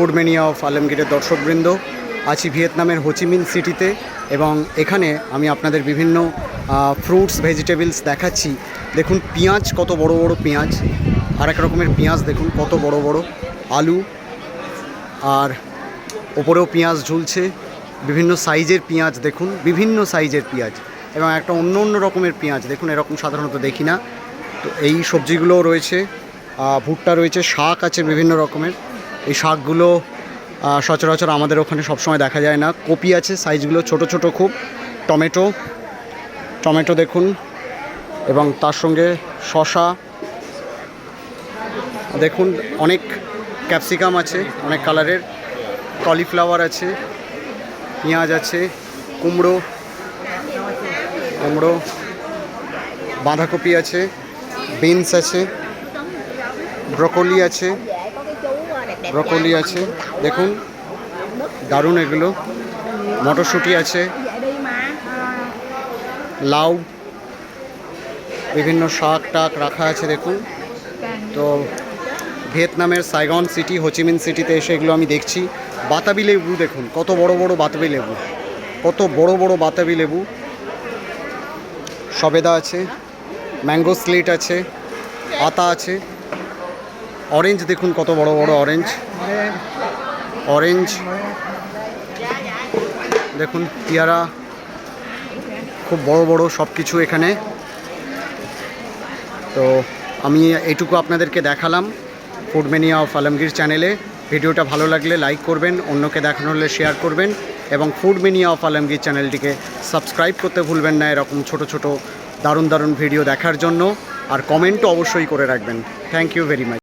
Food mania of আলমগীরের দর্শকবৃন্দ। আছি ভিয়েতনামের হোচিমিন সিটিতে এবং এখানে আমি আপনাদের বিভিন্ন ফ্রুটস ভেজিটেবলস দেখাচ্ছি। দেখুন পেঁয়াজ, কত বড় বড় পেঁয়াজ। আর এক রকমের পেঁয়াজ দেখুন, কত বড় বড়। আলু, আর ওপরেও পেঁয়াজ ঝুলছে। বিভিন্ন সাইজের পেঁয়াজ দেখুন, বিভিন্ন সাইজের পেঁয়াজ। এবং একটা অন্য অন্য রকমের পেঁয়াজ দেখুন, এরকম সাধারণত দেখি না। তো এই সবজিগুলোও রয়েছে ভুট্টা রয়েছে, শাক আছে বিভিন্ন রকমের। এই শাকগুলো সচরাচর আমাদের ওখানে সবসময় দেখা যায় না। কপি আছে, সাইজগুলো ছোট ছোট খুব। টমেটো টমেটো দেখুন। এবং তার সঙ্গে শশা দেখুন, অনেক ক্যাপসিকাম আছে, অনেক কালারের। কলিফ্লাওয়ার আছে, পেঁয়াজ আছে, কুমড়ো কুমড়ো। বাঁধাকপি আছে, বিনস আছে, ব্রকলি আছে। ব্রকলি আছে। দেখুন, দারুণ এগুলো। মটরশুঁটি আছে। লাউ, বিভিন্ন শাক টাক রাখা আছে, দেখুন। তো ভিয়েতনামের সাইগন সিটি হোচিমিন সিটিতে এসে এগুলো আমি দেখছি। বাতাবি লেবু দেখুন, কত বড় বড় বাতাবি লেবু। কত বড় বড় বাতাবি লেবু। সবেদা আছে, ম্যাঙ্গো স্লিট আছে, আতা আছে। অরেঞ্জ দেখুন কত বড় বড় অরেঞ্জ অরেঞ্জ দেখুন, পেয়ারা। খুব বড় বড় সব কিছু এখানে। তো আমি এইটুকু আপনাদেরকে দেখালাম ফুড মেনিয়া অফ আলমগীর চ্যানেলে ভিডিওটা ভালো লাগলে লাইক করবেন, অন্যকে দেখানো হলে শেয়ার করবেন এবং ফুড মেনিয়া অফ আলমগীর চ্যানেলটিকে সাবস্ক্রাইব করতে ভুলবেন না এরকম ছোট ছোট দারুণ দারুণ ভিডিও দেখার জন্য। আর কমেন্টও অবশ্যই করে রাখবেন। Thank you very much